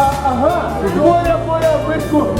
Ага, твоя, твоя, витку.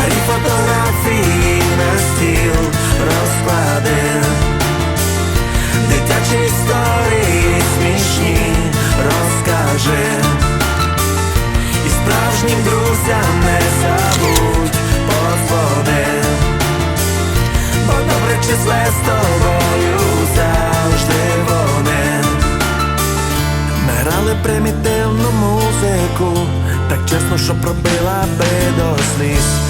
Старі фотографії на стіл розклади. Дитячі історії смішні розкажи І справжнім друзям не забудь подзвони Бо добре числе з тобою завжди вони грали примітивну музику, так чесно, що пробила би до сліз.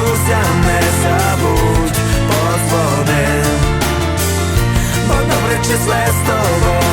подзвони Бо добре числе з тобою